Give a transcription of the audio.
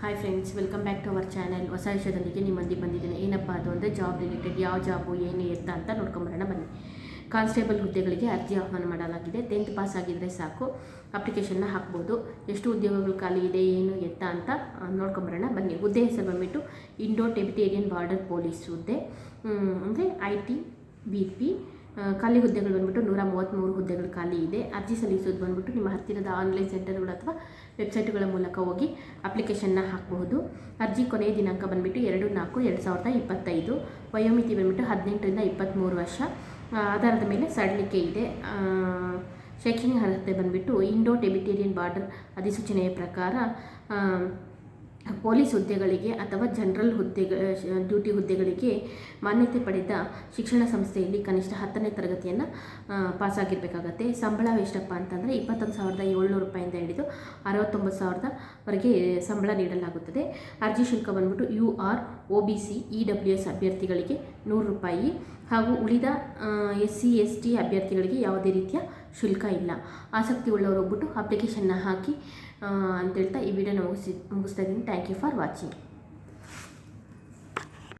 Hi friends welcome back to our channel ಹೊಸ ವಿಷಯದೊಂದಿಗೆ ನಿಮ್ಮೊಂದಿಗೆ ಬಂದಿದ್ದೇನೆ. ಏನಪ್ಪ ಅದು ಅಂದರೆ ಜಾಬ್ ರಿಲೇಟೆಡ್ ಯಾವ ಜಾಬು ಏನು ಎತ್ತ ಅಂತ ನೋಡ್ಕೊಂಬರೋಣ ಬನ್ನಿ. ಕಾನ್ಸ್ಟೇಬಲ್ ಹುದ್ದೆಗಳಿಗೆ ಅರ್ಜಿ ಆಹ್ವಾನ ಮಾಡಲಾಗಿದೆ. ಟೆಂತ್ ಪಾಸ್ ಆಗಿದ್ದರೆ ಸಾಕು. ಅಪ್ಲಿಕೇಶನ್ನ ಹಾಕ್ಬೋದು. ಎಷ್ಟು ಉದ್ಯೋಗಗಳು ಖಾಲಿ ಇದೆ, ಏನು ಎತ್ತ ಅಂತ ನೋಡ್ಕೊಂಬರೋಣ ಬನ್ನಿ. ಹುದ್ದೆ ಹೆಸರು ಬಂದುಬಿಟ್ಟು ಇಂಡೋ ಟೆಬಿಟೇರಿಯನ್ ಬಾರ್ಡರ್ ಪೊಲೀಸ್ ಹುದ್ದೆ ಅಂದರೆ ಐ ಟಿ ಬಿ ಪಿ ಖಾಲಿ ಹುದ್ದೆಗಳು ಬಂದ್ಬಿಟ್ಟು ನೂರ ಮೂವತ್ತ್ಮೂರು ಹುದ್ದೆಗಳು ಖಾಲಿ ಇದೆ. ಅರ್ಜಿ ಸಲ್ಲಿಸೋದು ಬಂದ್ಬಿಟ್ಟು ನಿಮ್ಮ ಹತ್ತಿರದ ಆನ್ಲೈನ್ ಸೆಂಟರ್ಗಳು ಅಥವಾ ವೆಬ್ಸೈಟ್ಗಳ ಮೂಲಕ ಹೋಗಿ ಅಪ್ಲಿಕೇಶನ್ನ ಹಾಕಬಹುದು. ಅರ್ಜಿ ಕೊನೆಯ ದಿನಾಂಕ ಬಂದ್ಬಿಟ್ಟು ಎರಡು ನಾಲ್ಕು ಎರಡು ಸಾವಿರದ ಇಪ್ಪತ್ತೈದು. ವಯೋಮಿತಿ ಬಂದ್ಬಿಟ್ಟು ಹದಿನೆಂಟರಿಂದ ಇಪ್ಪತ್ತ್ಮೂರು ವರ್ಷ. ಆಧಾರದ ಮೇಲೆ ಸಡಲಿಕೆ ಇದೆ. ಶೈಕ್ಷಣಿಕ ಅರ್ಹತೆ ಬಂದ್ಬಿಟ್ಟು ಇಂಡೋ ಟೆಬಿಟೇರಿಯನ್ ಬಾರ್ಡರ್ ಅಧಿಸೂಚನೆಯ ಪ್ರಕಾರ ಪೊಲೀಸ್ ಹುದ್ದೆಗಳಿಗೆ ಅಥವಾ ಜನರಲ್ ಹುದ್ದೆ ಡ್ಯೂಟಿ ಹುದ್ದೆಗಳಿಗೆ ಮಾನ್ಯತೆ ಪಡೆದ ಶಿಕ್ಷಣ ಸಂಸ್ಥೆಯಲ್ಲಿ ಕನಿಷ್ಠ ಹತ್ತನೇ ತರಗತಿಯನ್ನು ಪಾಸಾಗಿರಬೇಕಾಗತ್ತೆ. ಸಂಬಳ ಎಷ್ಟಪ್ಪ ಅಂತಂದರೆ ಇಪ್ಪತ್ತೊಂದು ಸಾವಿರದ ಏಳ್ನೂರು ರೂಪಾಯಿಂದ ಹಿಡಿದು ಅರವತ್ತೊಂಬತ್ತು ಸಾವಿರದವರೆಗೆ ಸಂಬಳ ನೀಡಲಾಗುತ್ತದೆ. ಅರ್ಜಿ ಶುಲ್ಕ ಬಂದ್ಬಿಟ್ಟು U R, O B C, E W S ಅಭ್ಯರ್ಥಿಗಳಿಗೆ ನೂರು ರೂಪಾಯಿ ಹಾಗೂ ಉಳಿದ ಎಸ್ ಸಿ, ಎಸ್ ಟಿ ಅಭ್ಯರ್ಥಿಗಳಿಗೆ ಯಾವುದೇ ರೀತಿಯ ಶುಲ್ಕ ಇಲ್ಲ. ಆಸಕ್ತಿ ಉಳ್ಳವರು ಹೋಗ್ಬಿಟ್ಟು ಅಪ್ಲಿಕೇಶನ್ನ ಹಾಕಿ ಆ, ಅಂತ ಹೇಳ್ತಾ ಈ ವಿಡಿಯೋನ ಮುಗಿಸಿ ಮುಗಿಸ್ತಾ ಇದ್ದೀನಿ. Thank you for watching